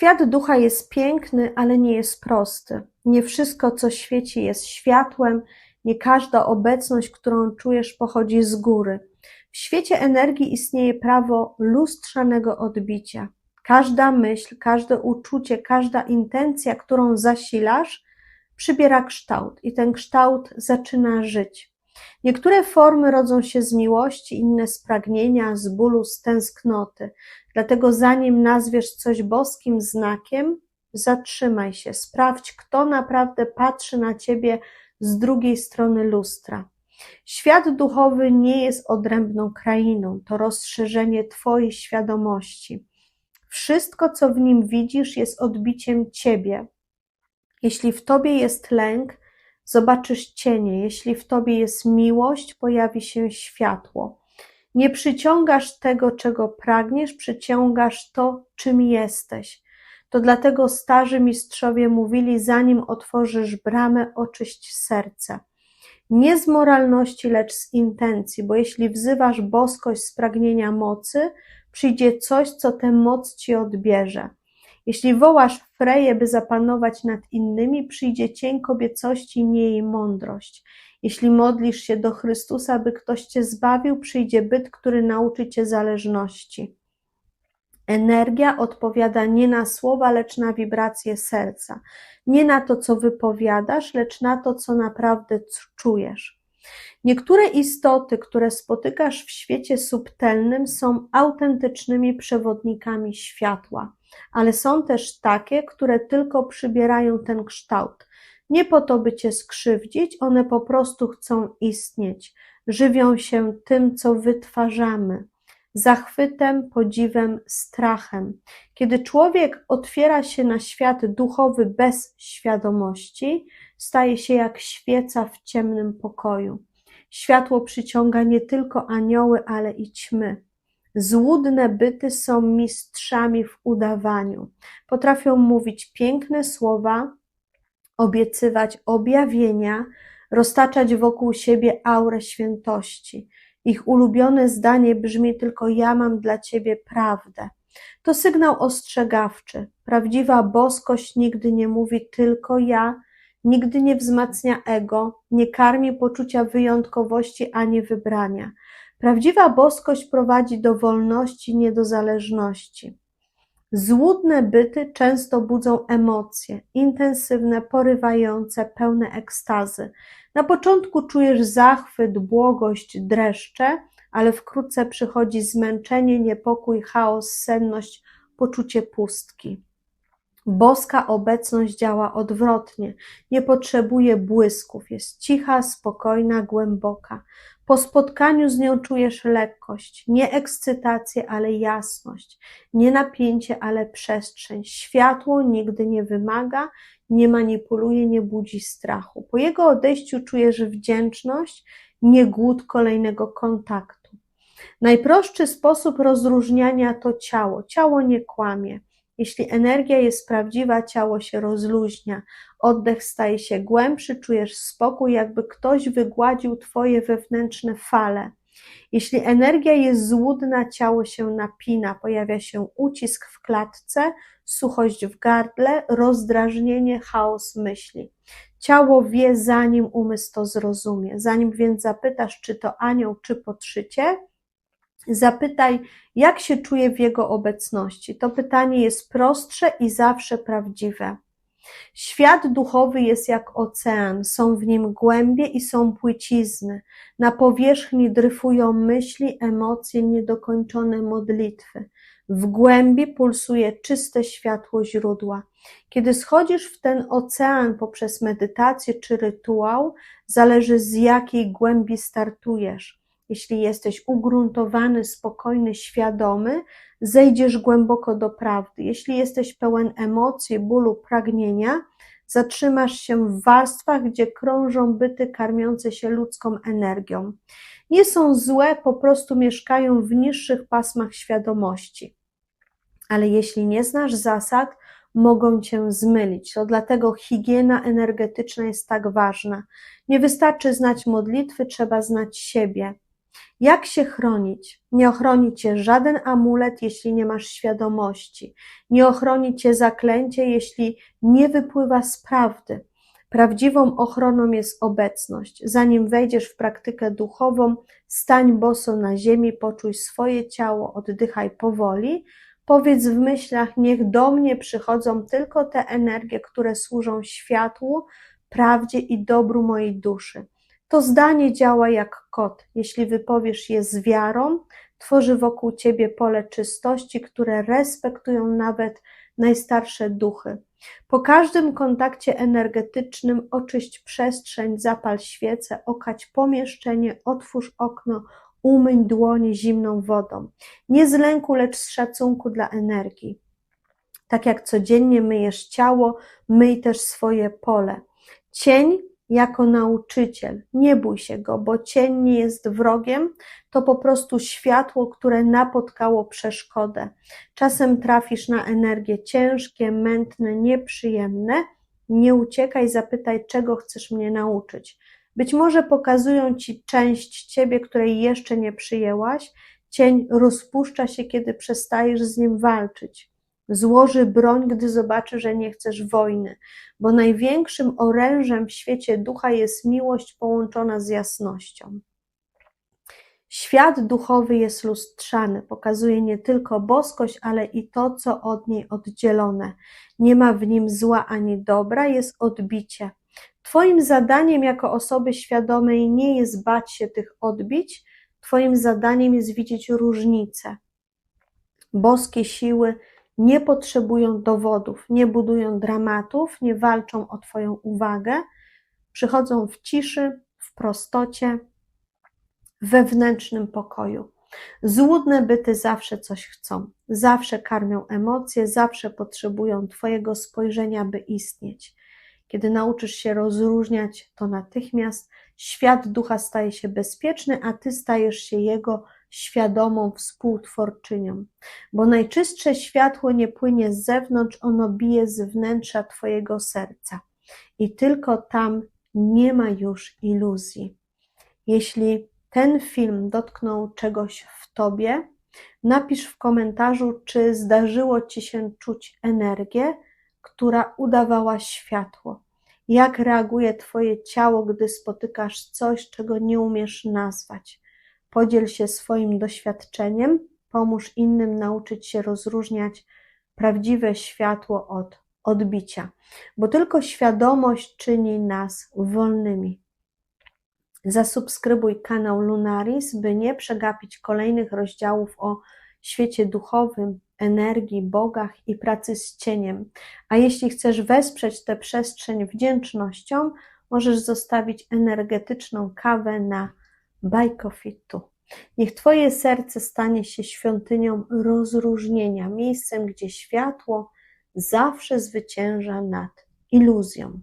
Świat ducha jest piękny, ale nie jest prosty. Nie wszystko, co świeci, jest światłem, nie każda obecność, którą czujesz, pochodzi z góry. W świecie energii istnieje prawo lustrzanego odbicia. Każda myśl, każde uczucie, każda intencja, którą zasilasz, przybiera kształt i ten kształt zaczyna żyć. Niektóre formy rodzą się z miłości, inne z pragnienia, z bólu, z tęsknoty. Dlatego zanim nazwiesz coś boskim znakiem, zatrzymaj się, sprawdź, kto naprawdę patrzy na ciebie z drugiej strony lustra. Świat duchowy nie jest odrębną krainą, to rozszerzenie Twojej świadomości. Wszystko, co w nim widzisz, jest odbiciem Ciebie. Jeśli w Tobie jest lęk, zobaczysz cienie. Jeśli w Tobie jest miłość, pojawi się światło. Nie przyciągasz tego, czego pragniesz, przyciągasz to, czym jesteś. To dlatego starzy mistrzowie mówili, zanim otworzysz bramę, oczyść serce. Nie z moralności, lecz z intencji, bo jeśli wzywasz boskość z pragnienia mocy, przyjdzie coś, co tę moc ci odbierze. Jeśli wołasz Freję, by zapanować nad innymi, przyjdzie cień kobiecości, nie jej mądrość. Jeśli modlisz się do Chrystusa, by ktoś cię zbawił, przyjdzie byt, który nauczy cię zależności. Energia odpowiada nie na słowa, lecz na wibracje serca. Nie na to, co wypowiadasz, lecz na to, co naprawdę czujesz. Niektóre istoty, które spotykasz w świecie subtelnym, są autentycznymi przewodnikami światła, ale są też takie, które tylko przybierają ten kształt. Nie po to, by cię skrzywdzić, one po prostu chcą istnieć, żywią się tym, co wytwarzamy zachwytem, podziwem, strachem. Kiedy człowiek otwiera się na świat duchowy bez świadomości, staje się jak świeca w ciemnym pokoju. Światło przyciąga nie tylko anioły, ale i ćmy. Złudne byty są mistrzami w udawaniu. Potrafią mówić piękne słowa, obiecywać objawienia, roztaczać wokół siebie aurę świętości. Ich ulubione zdanie brzmi tylko ja mam dla ciebie prawdę. To sygnał ostrzegawczy. Prawdziwa boskość nigdy nie mówi tylko ja, nigdy nie wzmacnia ego, nie karmi poczucia wyjątkowości ani wybrania. Prawdziwa boskość prowadzi do wolności, nie do zależności. Złudne byty często budzą emocje, intensywne, porywające, pełne ekstazy. Na początku czujesz zachwyt, błogość, dreszcze, ale wkrótce przychodzi zmęczenie, niepokój, chaos, senność, poczucie pustki. Boska obecność działa odwrotnie, nie potrzebuje błysków, jest cicha, spokojna, głęboka. Po spotkaniu z nią czujesz lekkość, nie ekscytację, ale jasność, nie napięcie, ale przestrzeń. Światło nigdy nie wymaga, nie manipuluje, nie budzi strachu. Po jego odejściu czujesz wdzięczność, nie głód kolejnego kontaktu. Najprostszy sposób rozróżniania to ciało. Ciało nie kłamie. Jeśli energia jest prawdziwa, ciało się rozluźnia, oddech staje się głębszy, czujesz spokój, jakby ktoś wygładził Twoje wewnętrzne fale. Jeśli energia jest złudna, ciało się napina, pojawia się ucisk w klatce, suchość w gardle, rozdrażnienie, chaos myśli. Ciało wie, zanim umysł to zrozumie. Zanim więc zapytasz, czy to anioł, czy podszycie, Zapytaj, jak się czuje w jego obecności. To pytanie jest prostsze i zawsze prawdziwe. Świat duchowy jest jak ocean, są w nim głębie i są płycizny. Na powierzchni dryfują myśli, emocje, niedokończone modlitwy. W głębi pulsuje czyste światło źródła. Kiedy schodzisz w ten ocean poprzez medytację czy rytuał, zależy z jakiej głębi startujesz. Jeśli jesteś ugruntowany, spokojny, świadomy, zejdziesz głęboko do prawdy. Jeśli jesteś pełen emocji, bólu, pragnienia, zatrzymasz się w warstwach, gdzie krążą byty karmiące się ludzką energią. Nie są złe, po prostu mieszkają w niższych pasmach świadomości. Ale jeśli nie znasz zasad, mogą cię zmylić. To dlatego higiena energetyczna jest tak ważna. Nie wystarczy znać modlitwy, trzeba znać siebie. Jak się chronić? Nie ochroni cię żaden amulet, jeśli nie masz świadomości. Nie ochroni cię zaklęcie, jeśli nie wypływa z prawdy. Prawdziwą ochroną jest obecność. Zanim wejdziesz w praktykę duchową, stań boso na ziemi, poczuj swoje ciało, oddychaj powoli. Powiedz w myślach: Niech do mnie przychodzą tylko te energie, które służą światłu, prawdzie i dobru mojej duszy. To zdanie działa jak kot. Jeśli wypowiesz je z wiarą, tworzy wokół ciebie pole czystości, które respektują nawet najstarsze duchy. Po każdym kontakcie energetycznym oczyść przestrzeń, zapal świecę, okać pomieszczenie, otwórz okno, umyj dłonie zimną wodą. Nie z lęku, lecz z szacunku dla energii. Tak jak codziennie myjesz ciało, myj też swoje pole. Cień jako nauczyciel. Nie bój się go, bo cień nie jest wrogiem, to po prostu światło, które napotkało przeszkodę. Czasem trafisz na energie ciężkie, mętne, nieprzyjemne. Nie uciekaj, zapytaj, czego chcesz mnie nauczyć. Być może pokazują ci część ciebie, której jeszcze nie przyjęłaś. Cień rozpuszcza się, kiedy przestajesz z nim walczyć. Złoży broń, gdy zobaczy, że nie chcesz wojny, bo największym orężem w świecie ducha jest miłość połączona z jasnością. Świat duchowy jest lustrzany, pokazuje nie tylko boskość, ale i to, co od niej oddzielone. Nie ma w nim zła ani dobra, jest odbicie. Twoim zadaniem jako osoby świadomej nie jest bać się tych odbić, Twoim zadaniem jest widzieć różnice. Boskie siły nie potrzebują dowodów, nie budują dramatów, nie walczą o Twoją uwagę, przychodzą w ciszy, w prostocie, wewnętrznym pokoju. Złudne byty zawsze coś chcą, zawsze karmią emocje, zawsze potrzebują Twojego spojrzenia, by istnieć. Kiedy nauczysz się rozróżniać to natychmiast, świat ducha staje się bezpieczny, a Ty stajesz się jego świadomą współtwórczynią, bo najczystsze światło nie płynie z zewnątrz, ono bije z wnętrza Twojego serca i tylko tam nie ma już iluzji. Jeśli ten film dotknął czegoś w Tobie, napisz w komentarzu, czy zdarzyło Ci się czuć energię, która udawała światło. Jak reaguje Twoje ciało, gdy spotykasz coś, czego nie umiesz nazwać? Podziel się swoim doświadczeniem, pomóż innym nauczyć się rozróżniać prawdziwe światło od odbicia, bo tylko świadomość czyni nas wolnymi. Zasubskrybuj kanał Lunaris, by nie przegapić kolejnych rozdziałów o świecie duchowym, energii, bogach i pracy z cieniem. A jeśli chcesz wesprzeć tę przestrzeń wdzięcznością, możesz zostawić energetyczną kawę na Bajkofitu. Niech Twoje serce stanie się świątynią rozróżnienia, miejscem, gdzie światło zawsze zwycięża nad iluzją.